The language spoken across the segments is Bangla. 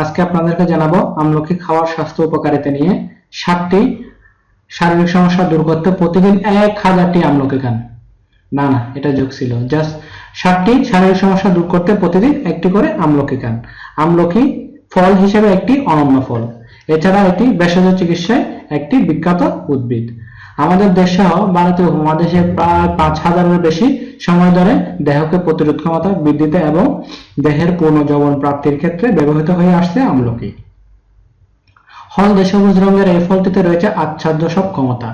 আজকে আপনাদেরকে জানাব আমলকি খাওয়ার স্বাস্থ্য উপকারিতা নিয়ে সাতটি শারীরিক সমস্যা দূর করতে প্রতিদিন এক হাজারটি আমলকি খান। না না, এটা যোগ ছিল। জাস্ট সাতটি শারীরিক সমস্যা দূর করতে প্রতিদিন একটি করে আমলকি খান। আমলকি ফল হিসেবে একটি অনন্য ফল। এছাড়া এটি ভেষজ চিকিৎসায় একটি বিখ্যাত উদ্ভিদ। আমাদের দেশ ভারতীয় উপমহাদেশে প্রায় পাঁচ হাজারের বেশি সময় ধরে দেহকে প্রতিরোধ ক্ষমতা বৃদ্ধিতে এবং দেহের পূর্ণ যৌবন প্রাপ্তির ক্ষেত্রে ব্যবহৃত হয়ে আসছে আমলকি। হলদে সবুজ রঙের এই ফলটিতে রয়েছে আচ্ছাদ্য সব ক্ষমতা।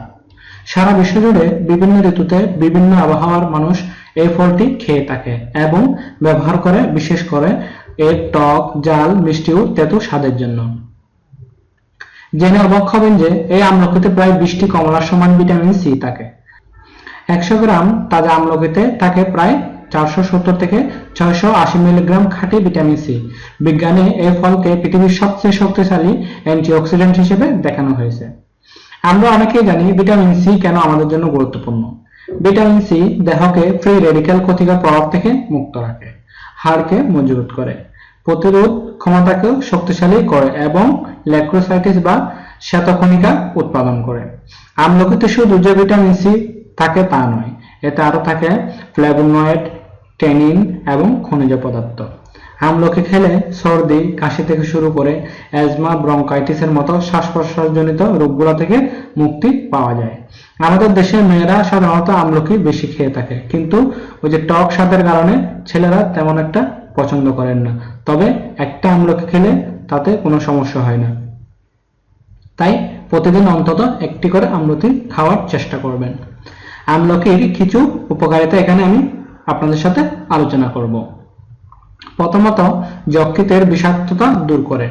সারা বিশ্বজুড়ে বিভিন্ন ঋতুতে বিভিন্ন আবহাওয়ার মানুষ এই ফলটি খেয়ে থাকে এবং ব্যবহার করে, বিশেষ করে এর টক, জাল, মিষ্টি ও তেতো স্বাদের জন্য। জেনে অবাক হবেন যে এই আমলকিতে প্রায় বিশটি কমলার সমান ভিটামিন সি থাকে। একশো গ্রাম তাজা আমলকিতে থাকে প্রায় চারশো সত্তর থেকে ছয়শো আশি মিলিগ্রাম খাঁটি ভিটামিন সি। বিজ্ঞানে এই ফলকে পৃথিবীর সবচেয়ে শক্তিশালী অ্যান্টিঅক্সিডেন্ট হিসেবে দেখানো হয়েছে। আমরা অনেকেই জানি ভিটামিন সি কেন আমাদের জন্য গুরুত্বপূর্ণ। ভিটামিন সি দেহকে ফ্রি রেডিক্যাল ক্ষতিকর প্রভাব থেকে মুক্ত রাখে, হাড়কে মজবুত করে। প্রতিরোধ ক্ষমতাকেও শক্তিশালী করে এবং ল্যাক্রোসাইটিস বা শ্বেতকণিকা উৎপাদন করে। আমলকিতে শুধু যে ভিটামিন সি থাকে তা নয়, এতে আরও থাকে ফ্ল্যাভোনয়েড টেনিন এবং খনিজ পদার্থ। আমলকি খেলে সর্দি, কাশি থেকে শুরু করে অ্যাজমা, ব্রঙ্কাইটিসের মতো শ্বাস প্রশ্বাসজনিত রোগগুলো থেকে মুক্তি পাওয়া যায়। আমাদের দেশের মেয়েরা সাধারণত আমলকি বেশি খেয়ে থাকে, কিন্তু ওই যে টক স্বাদের কারণে ছেলেরা তেমন একটা পছন্দ করেন না। তবে একটা আমলকি খেলে তাতে কোনো সমস্যা হয় না। তাই প্রতিদিন অন্তত একটি করে আমলকি খাওয়ার চেষ্টা করবেন। আমলকির কিছু উপকারিতা এখানে আমি আপনাদের সাথে আলোচনা করব। প্রথমত, যকৃতের বিষাক্ততা দূর করে।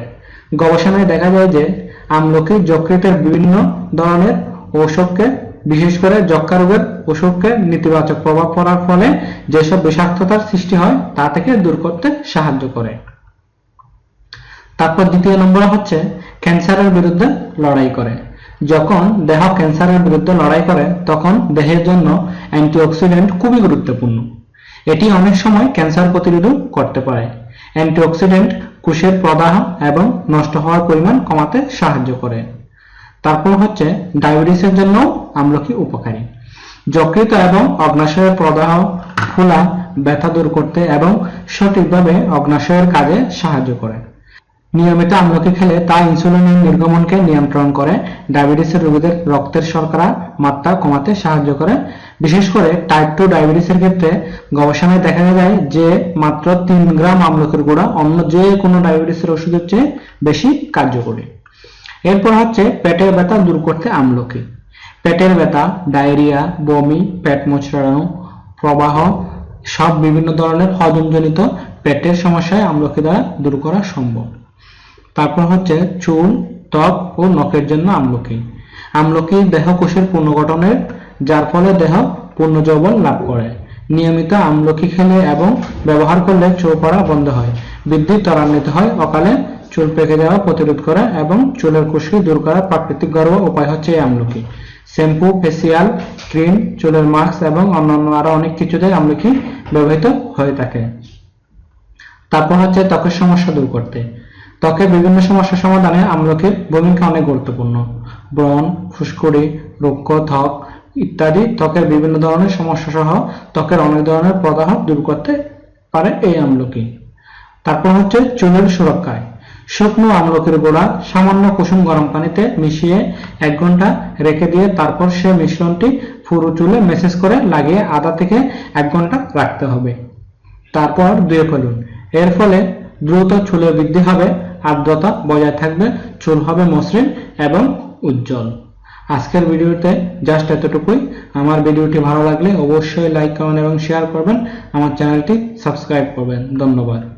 গবেষণায় দেখা যায় যে আমলকি যকৃতের বিভিন্ন ধরনের ঔষধকে বিশেষ করে যক্ষা রোগের ওষুধকে নেতিবাচক প্রভাব পড়ার ফলে যেসব বিষাক্ততার সৃষ্টি হয়, তা থেকে দূর করতে সাহায্য করে। তারপর দ্বিতীয় নম্বরে হচ্ছে ক্যান্সারের বিরুদ্ধে লড়াই করে। যখন দেহ ক্যান্সারের বিরুদ্ধে লড়াই করে, তখন দেহের জন্য অ্যান্টিঅক্সিডেন্ট খুবই গুরুত্বপূর্ণ। এটি অনেক সময় ক্যান্সার প্রতিরোধ করতে পারে। অ্যান্টিঅক্সিডেন্ট কোষের প্রদাহ এবং নষ্ট হওয়ার পরিমাণ কমাতে সাহায্য করে। তারপর হচ্ছে ডায়াবেটিসের জন্য আমলকি উপকারী। যকৃত এবং অগ্নাশয়ের প্রদাহ, ফোলা, ব্যথা দূর করতে এবং সঠিকভাবে অগ্নাশয়ের কাজে সাহায্য করে। নিয়মিত আমলকি খেলে তা ইনসুলিনের নির্গমনকে নিয়ন্ত্রণ করে, ডায়াবেটিসের রোগীদের রক্তের শর্করা মাত্রা কমাতে সাহায্য করে। বিশেষ করে টাইপ টু ডায়াবেটিসের ক্ষেত্রে গবেষণায় দেখা যায় যে মাত্র তিন গ্রাম আমলকির গুঁড়া অন্য যে কোনো ডায়াবেটিসের ওষুধের চেয়ে বেশি কার্যকরী। এরপর হচ্ছে পেটের ব্যথা দূর করতে আমলকি। পেটের ব্যথা, ডায়রিয়া, বমি, পেট মোচড়ানো, প্রবাহ, সব বিভিন্ন ধরনের হজমজনিত পেটের সমস্যায় আমলকি দ্বারা দূর করা সম্ভব। তারপর হচ্ছে চুল, ত্বক ও নখের জন্য আমলকি। আমলকি দেহ কোষের পুনর্গঠনের, যার ফলে দেহ পূর্ণ লাভ করে। নিয়মিত আমলকি খেলে এবং ব্যবহার করলে চুল পড়া বন্ধ হয়, বৃদ্ধি ত্বরান্বিত হয়, অকালে চুল পেকে যাওয়া প্রতিরোধ করা এবং চুলের কুশকি দূর করার প্রাকৃতিক ঘরোয়া উপায় হচ্ছে এই আমলকি। শ্যাম্পু, ফেসিয়াল, ক্রিম, চুলের মাস্ক এবং অন্যান্য আরও অনেক কিছুতে আমলকি ব্যবহৃত হয়ে থাকে। তারপর হচ্ছে ত্বকের সমস্যা দূর করতে। ত্বকের বিভিন্ন সমস্যা সমাধানে আমলকির ভূমিকা অনেক গুরুত্বপূর্ণ। ব্রণ, ফুসকুড়ি, রুক্ষ, ত্বক ইত্যাদি ত্বকের বিভিন্ন ধরনের সমস্যা সহ ত্বকের অনেক ধরনের প্রদাহ দূর করতে পারে এই আমলকি। তারপর হচ্ছে চুলের সুরক্ষায়। শুকনো আমলকির গোড়া, সামান্য কুসুম গরম পানিতে মিশিয়ে এক ঘণ্টা রেখে দিয়ে তারপর সে মিশ্রণটি পুরো চুলে মেসেজ করে লাগিয়ে আধা থেকে এক ঘণ্টা রাখতে হবে। তারপর ধুয়ে ফেলুন। এর ফলে দ্রুত চুলের বৃদ্ধি হবে, আর্দ্রতা বজায় থাকবে, চুল হবে মসৃণ এবং উজ্জ্বল। আজকের ভিডিওতে জাস্ট এতটুকুই। আমার ভিডিওটি ভালো লাগলে অবশ্যই লাইক, কমেন্ট এবং শেয়ার করবেন। আমার চ্যানেলটি সাবস্ক্রাইব করবেন। ধন্যবাদ।